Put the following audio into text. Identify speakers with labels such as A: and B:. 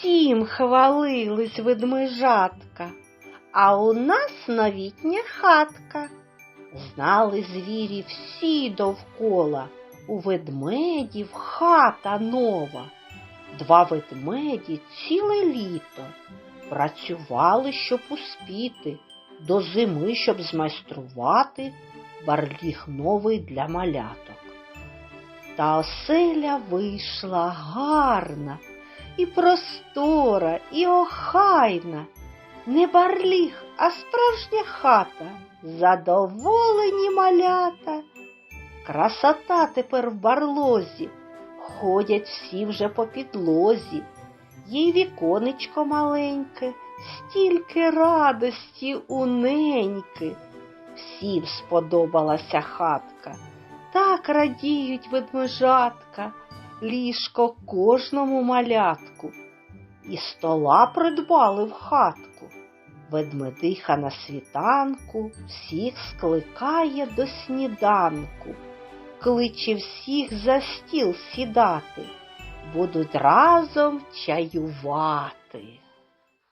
A: всім хвалились ведмежатка, а у нас новітня хатка. Знали звірі всі довкола, у ведмедів хата нова. Два ведмеді ціле літо працювали, щоб успіти, до зими, щоб змайструвати барліг новий для маляток. Та оселя вийшла гарна, і простора, і охайна. Не барліг, а справжня хата, задоволені малята. Красота тепер в барлозі, ходять всі вже по підлозі. Їй віконечко маленьке, стільки радості у неньки. Всім сподобалася хатка, так радіють ведмежатка, ліжко кожному малятку. І стола придбали в хатку. Ведмедиха на світанку всіх скликає до сніданку, кличе всіх за стіл сідати, будуть разом чаювати.